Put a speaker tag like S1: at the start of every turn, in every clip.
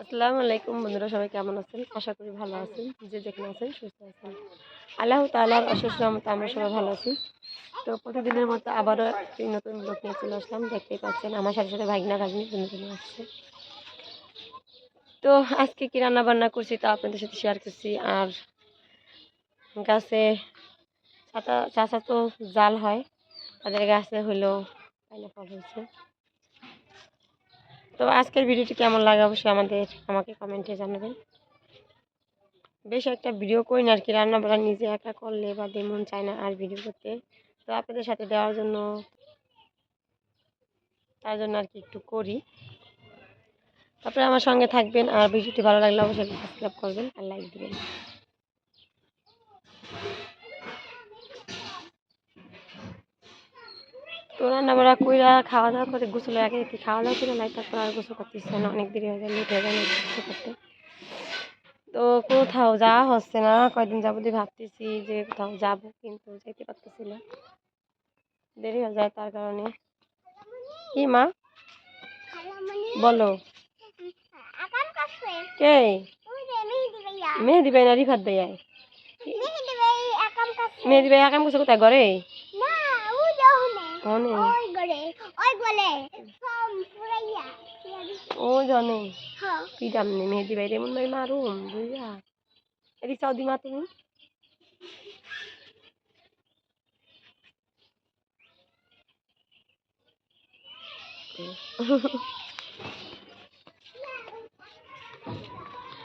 S1: আসসালামু আলাইকুম বন্ধুরা, সবাই কেমন আছেন? আশা করি ভালো আছেন। যে যেখানে আছেন, সুস্থ আছেন। আল্লাহ তাআলার অশেষ রহমতে আমরা সবাই ভালো আছি। তো প্রতিদিনের মতো আবারও একটি নতুন ব্লগ নিয়ে চলে আসলাম। দেখতেই পাচ্ছেন, আমার সাথে সাথে ভাগনা ভাগনি আসছে তো আজকে কি রান্না বান্না করছি তা আপনাদের সাথে শেয়ার করছি। আর গাছে চাচা চাচা তো জাল হয়, তাদের গাছে হলো হয়েছে। তো আজকের ভিডিওটি কেমন লাগে অবশ্যই আমাদের আমাকে কমেন্টে জানাবেন। বেশ একটা ভিডিও করি না আর কি রান্না বান্না নিজে একা করলে বা মন চায় না আর ভিডিও করতে। তো আপনাদের সাথে দেওয়ার জন্য, তার জন্য আর কি একটু করি। তারপরে আমার সঙ্গে থাকবেন আর ভিডিওটি ভালো লাগলে অবশ্যই সাবস্ক্রাইব করবেন আর লাইক দিবেন। তো রান্না বান্না কইরা খাওয়া দাওয়া করে গোসল আগে একটু খাওয়া দাওয়া করে লাই তারপর আর গোসল করতে ইচ্ছে না। অনেক দেরি হয়ে যায় লেট হয়ে যায় গোসল করতে। তো কোথাও যাওয়া হচ্ছে না। কয়দিন যাব দিয়ে ভাবতেছি যে কোথাও যাব কিন্তু যেতে পারতেছি না। দেরি হয়ে যায় তার কারণে। কি মা? বলো। কে মেহেদি ভাই না রিফাত ভাই মেহেদি ভাই একাম করছে কোথায়? ঘরে? অনেক ও জানে। কি দাম নেই মেহেদি ভাই এমন ভাই মারুম বুঝা এদিক সৌদি মা তুমি।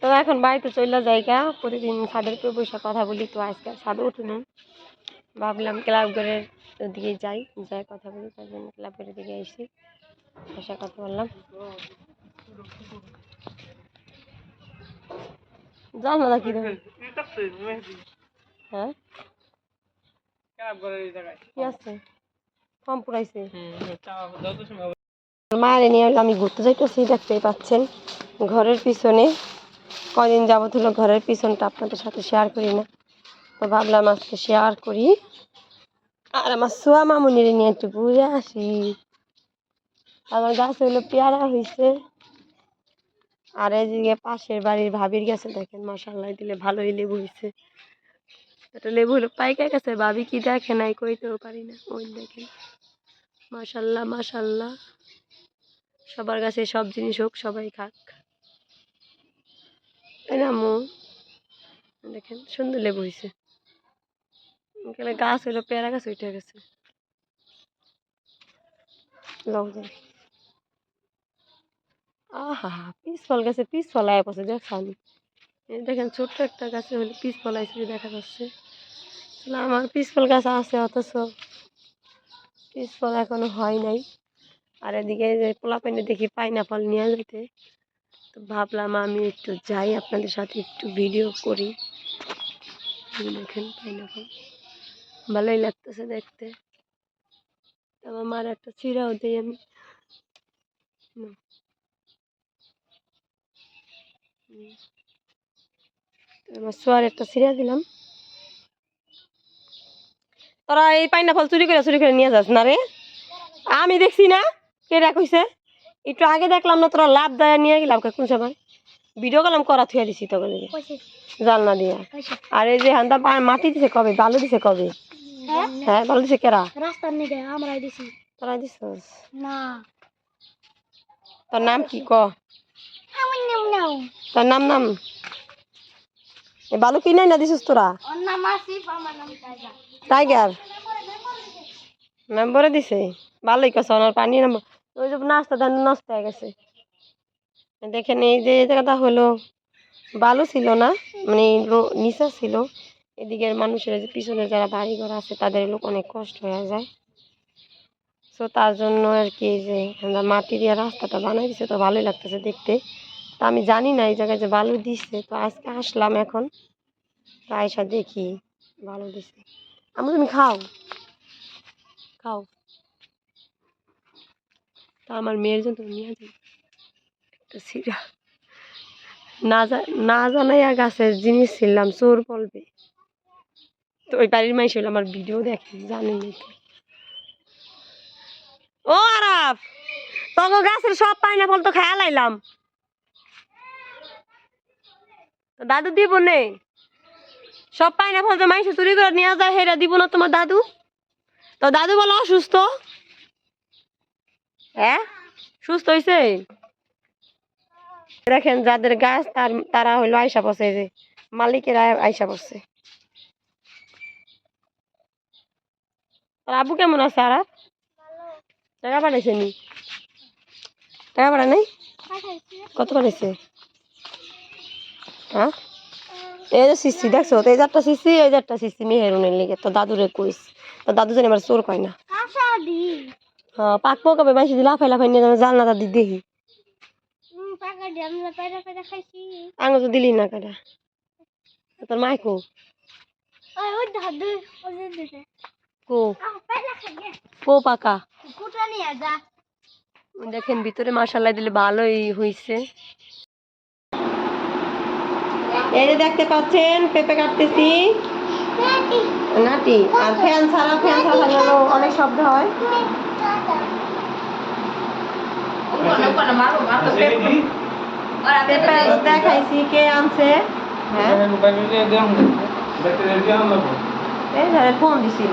S1: তো এখন বাড়িতে চলে জায়গা প্রতিদিন ছাদের উপরে বসে কথা বলি তো আজকে ছাদে উঠুন ভাবলাম ক্লাব ঘরের দিকে যাই যাই কথা বলি তার জন্য ক্লাব ঘরের দিকে এসে বসে কথা বললাম। জানো না কি হ্যাঁ? কি আছে? ফর্ম পুরাইছে। মায়ের নিয়ে আমি ঘুরতে যাইতেছি, দেখতেই পাচ্ছেন। ঘরের পিছনে কদিন যাবত হলো ঘরের পিছনটা আপনাদের সাথে শেয়ার করি না। তো ভাবলাম আজকে শেয়ার করি। আর আমার সোয়া মামুনির নিয়ে একটু ঘুরে আসি আমার গাছ হইল পেয়ারা হয়েছে আর এদিকে পাশের বাড়ির ভাবির গেছে দেখেন মশাল্লাই দিলে ভালোই লেবু হয়েছে এটা লেবু হলো পাইকার গেছে ভাবি কি দেখে নাই কইতেও পারি না ওই দেখেন মাশাল্লাহ মাশাল্লাহ সবার কাছে সব জিনিস হোক সবাই খাক তাই না দেখেন সুন্দর লেবু হয়েছে গেলে গাছ হইল, পেয়ারা গাছ উঠে গেছে। লঙ্কা আহা পিস ফল গাছে পিস ফল আয় পড়ছে দেখছেন এই দেখেন ছোট্ট একটা গাছে হলে পিস ফল আইসে দেখা যাচ্ছে। না আমার পিস ফল গাছ আছে অথচ পিস ফল এখনও হয় নাই। আর এদিকে যে পোলাপাইনে দেখি পাইনাপল নিয়ে যেতে তো ভাবলাম আমি একটু যাই, আপনাদের সাথে একটু ভিডিও করি। দেখেন পাইনাপল। ভালোই লাগতেছে দেখতে। আমার মার একটা চিরাও দিই আমি। আমার সোয়ার একটা ছিঁড়া দিলাম। তোরা এই পাইনাপল চুরি করে চুরি করে নিয়ে যাস না রে? আমি দেখছি না কে কইছে একটু আগে দেখলাম না তোরা লাভ দেয় নিয়ে গেলাম কোন সময়? ভিডিও কলাম করা থুয়া দিছি তোকে জালনা দিয়া। আর এই যে হান্দা মাটি দিছে কবে? বালু দিছে কবে? হ্যাঁ? বালু দিছে কেরা?
S2: রাস্তার নিকে আমরা দিছি।
S1: তোরা দিছস?
S2: না।
S1: তোর নাম কি? ক?
S2: আমার নাম নাও।
S1: তোর নাম নাম? এ বালু কিনে না দিছিস তোরা?
S2: ওর নাম আসিফ আমার নাম টাইগার।
S1: টাইগার? মেম্বরে দিছে? ভালোই কছে ওনার পানি নাম- ওই যে নাস্তা দান নষ্ট হয়ে গেছে। দেখেন এই যে জায়গাটা হলো বালু ছিল না মানে নিচা ছিল। এদিকের মানুষের যে পিছনে যারা বাড়ি ঘর আছে, তাদের লোক অনেক কষ্ট হয়ে যায়। তো তার জন্য আর কি যে আমরা মাটি দিয়ে রাস্তাটা বানাই দিছে, তো ভালোই লাগতেছে দেখতে। তো আমি জানি না এই জায়গায় যে বালু দিচ্ছে তো আজকে আসলাম এখন। তো আয়সা দেখি ভালো দিছে। আমি তুমি খাও। খাও। তা আমার মেয়ের জন্য তুমি নিয়ে একটা সিরা। না জানাইয়া গাছের জিনিস ছিলাম, চোর বলবে। তো ওই বাড়ির মাইস হইল আমার ভিডিও দেখে জানেনি তো। ও আরাফ তখন গাছের সব পাইনাপল তো খেয়া লাইলাম। দাদু দিব নে। সব পাইনা ফল যে মাইসে চুরি করে নিয়ে যায়, হেরা দিব না তোমার দাদু। তো দাদু বলো অসুস্থ। হ্যাঁ সুস্থ হয়েছে দেখেন যাদের গাছ, তার, তারা হইল আইসা এই যে মালিকেরা আইসা পড়ছে। আর আবু কেমন আছে আর? টাকা পাঠাইছে নি? টাকা পাঠা নাই? কত পাঠাইছে? হ্যাঁ এই যে সিসি দেখছ? এই চারটা সিসি এই চারটা সিসি মেহেরুনের লিগে। তো দাদুরে কইস তো দাদু জানি আমার চোর কয় না। হ্যাঁ পাকবো কবে? মাইসি দিলে লাফাই লাফাই নিয়ে যাবে জানলা দি দেখি।
S2: পাকা
S1: আঙুল তো দিলি না কাটা। তোর মাই কো
S2: ওই ওই দাদু
S1: দেখেন, ভিতরে মাসাল্লাহ দিলে ভালোই হয়েছে এই যে দেখতে পাচ্ছেন, পেঁপে কাটতেছি। নাটি আর ফ্যান ছাড়া ফ্যান ছাড়া অনেক শব্দ হয়। দেখাইছি, কে আনছে? হ্যাঁ? ফোন দিছিল।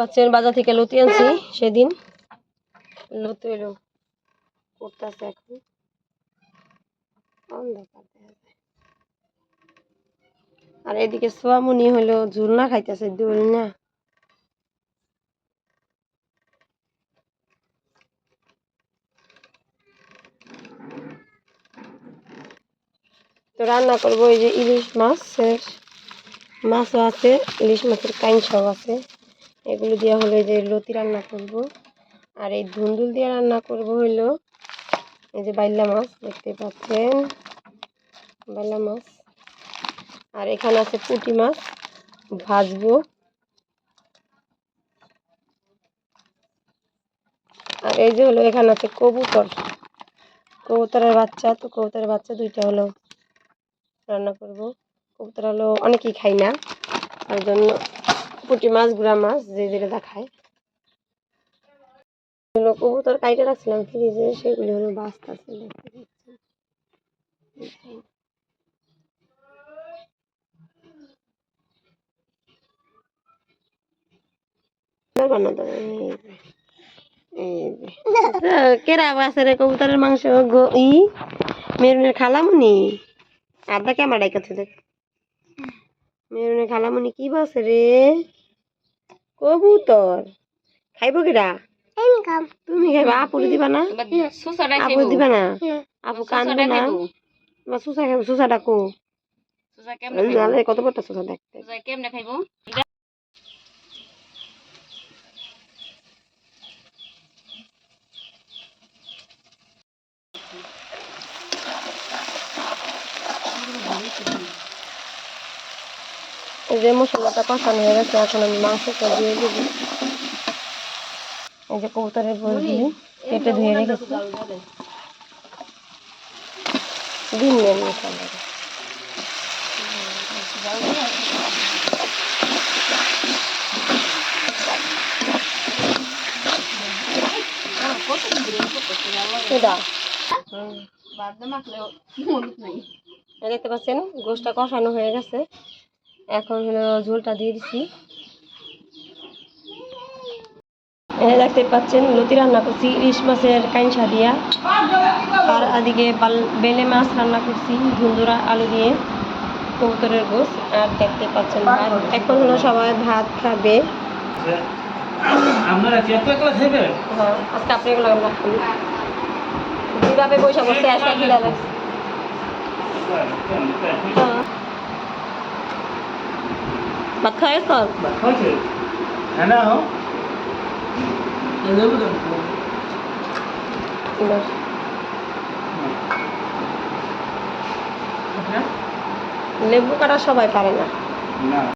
S1: পাচ্ছেন, বাজার থেকে লতি আনছি সেদিন। লতি এলো করতেছে এখন আর এদিকে সোয়ামুনি হলো ঝুলনা খাইতেছে দোল না তো রান্না করব এই যে ইলিশ মাছের, মাছও আছে, ইলিশ মাছের কাইনসাও আছে। এগুলো দিয়ে হলো যে লতি রান্না করব। আর এই ধুন্দুল দিয়ে রান্না করব হলো এই যে বাইলা মাছ, দেখতে পাচ্ছেন? বাইলা মাছ। আর এখানে আছে পুঁটি মাছ, ভাজবো। আর এই যে হলো এখানে আছে কবুতর। কবুতরের বাচ্চা, তো কবুতরের বাচ্চা দুইটা হলো রান্না করব। কবুতর হলো অনেকেই খাই না তার জন্য পুঁটি মাছ গুড়া মাছ যে যেটা দেখায়। কবুতর কাইটে রাখছিলাম ফ্রিজে সেগুলি হলো বাস্তা আছে দেখতে পাচ্ছেন। দেখেন। ধরবা না ধরবা, এই যে, এই যে। আচ্ছা, কেরা রে কবুতরের মাংস? ই মেরুনের খালামুনি। আদা কেমন ডাইকাছে দেখ। মেরুনের খালামুনি কি বাসে রে? কবুতর। খাইব কিরা তুমি খাইবা? আপুর দিবা না? আপু দিবা না? আপু কানবে না? বা সুসা খাইব সুসা ডাকো। কত বড় সুসা দেখতে
S3: কেমনে খাইব
S1: এই যে মশলাটা কষানো হয়ে গেছে এখন আমি মাংসটা দিয়ে দিব। এই যে কবুতরের বলগুলি কেটে ধুয়ে রেখেছি। দিন নেন মশলাটা দেখতে পাচ্ছেন গোশটা কষানো হয়ে গেছে। এখন হলো ঝোলটা দিয়ে এখানে দেখতে পাচ্ছেন লতি রান্না করছি ইলিশ মাছের কাইনসা দিয়া। আর এদিকে বেলে মাছ রান্না করছি ধুন্দুরা আলু দিয়ে কবুতরের গোস আর দেখতে পাচ্ছেন ভাত। এখন হলো সবাই ভাত খাবে।
S4: কি
S1: হ্যাঁ আজকে আপনি এগুলো আমরা খাব যেভাবে পয়সা বসে আজকে খিদা লাগছে হ্যাঁ। ভাত খাওয়া গেছ
S4: খাইছে হ্যাঁ না হো
S1: লেবু কাটা সবাই পারে না
S4: না